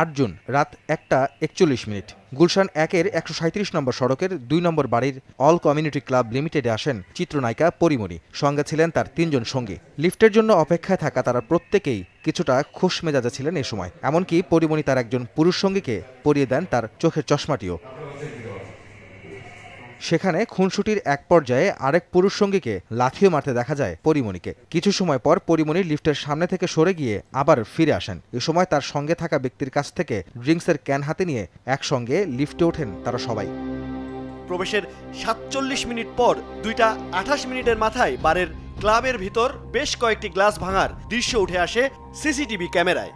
আট জুন রাত একটা একচল্লিশ মিনিট। গুলশান একের একশো সাঁত্রিশ নম্বর সড়কের দুই নম্বর বাড়ির অল কমিউনিটি ক্লাব লিমিটেডে আসেন চিত্রনায়িকা পরিমণি। সঙ্গে ছিলেন তার তিনজন সঙ্গী। লিফটের জন্য অপেক্ষায় থাকা তারা প্রত্যেকেই কিছুটা খুশ মেজাজে ছিলেন এ সময়। এমনকি পরিমণি তার একজন পুরুষ সঙ্গীকে পরিয়ে দেন তার চোখের চশমাটিও। সেখানে খুনসুটির এক পর্যায়ে আরেক পুরুষ সঙ্গীকে লাথিও মারতে দেখা যায় পরিমণিকে। কিছু সময় পর পরিমণি লিফটের সামনে থেকে সরে গিয়ে আবার ফিরে আসেন। এ সময় তার সঙ্গে থাকা ব্যক্তির কাছ থেকে ড্রিঙ্কসের ক্যান হাতে নিয়ে একসঙ্গে লিফটে ওঠেন তারা সবাই। প্রবেশের সাতচল্লিশ মিনিট পর দুইটা আঠাশ মিনিটের মাথায় বারের ক্লাবের ভিতর বেশ কয়েকটি গ্লাস ভাঙার দৃশ্য উঠে আসে সিসিটিভি ক্যামেরায়।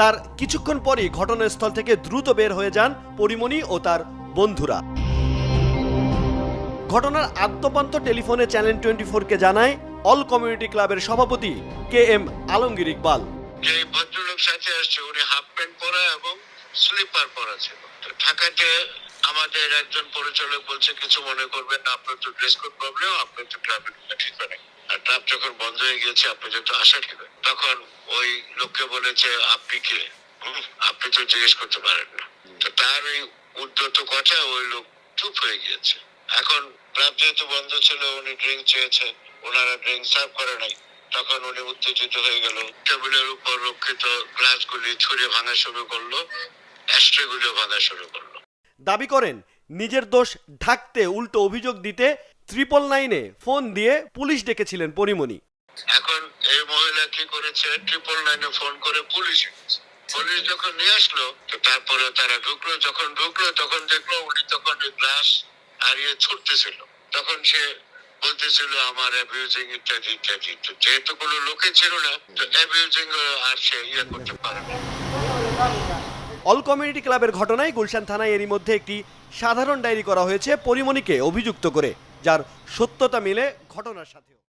তার কিছুক্ষণ পরই ঘটনাস্থল থেকে দ্রুত বের হয়ে যান পরিমণি ও তার বন্ধুরা। ঘটনার আদ্যপান্ত টেলিফোনে চ্যানেল টোয়েন্টি ফোরকে জানায় অল কমিউনিটি ক্লাবের সভাপতি কে এম আলমগীর ইকবাল। যে উনি হাফ প্যান্ট পরা এবং স্লিপার পরা ছিল। তো আমাদের একজন পরিচালক বলছে, কিছু মনে করবেন না, আপনার তো ড্রেস কোড প্রবলেম আপনার তো ক্লাবের ঠিক করে আর ক্লাব যখন বন্ধ হয়ে গিয়েছে, আপনি যেহেতু আসা ঠিক হয়। তখন ওই লোককে বলেছে আপনি কে? আপনি তো জিজ্ঞেস করতে পারেন না। তো তার ওই উদ্যত কথা ওই লোক চুপ হয়ে গিয়েছে। এখন ক্লাব যেহেতু বন্ধ ছিল উনি ড্রিঙ্ক চেয়েছে ওনারা ড্রিঙ্ক সার্ভ করে নাই তখন উনি উত্তেজিত হয়ে গেল। টেবিলের উপর রক্ষিত গ্লাসগুলি ছুঁড়ে ভাঙা শুরু করল অ্যাস্ট্রেগুলিও ভাঙা শুরু করল। দাবি করেন নিজের দোষ ঢাকতে উল্টো অভিযোগ দিতে ট্রিপল নাইনে ফোন দিয়ে পুলিশ ডেকেছিলেন পরিমণি। এখন এই মহিলা কি করেছে? ট্রিপল নাইনে ফোন করে পুলিশ পুলিশ যখন নিয়ে আসলো, তো তারপরে তারা ঢুকলো। যখন ঢুকলো, তখন দেখল উনি তখন গ্লাস হারিয়ে ছুটতেছিল। তখন সে বলতেছিল, আমার অ্যাবিউজিং ইত্যাদি ইত্যাদি। তো যেহেতু কোনো লোকে ছিল না, তো অ্যাবিউজিং আর সে ইয়ে করতে পারে না। অল কমিউনিটি ক্লাবের ঘটনায় গুলশান থানায় এরই মধ্যে একটি সাধারণ ডায়েরি করা হয়েছে পরিমণিকে অভিযুক্ত করে, যার সত্যতা মিলে ঘটনার সাথেও।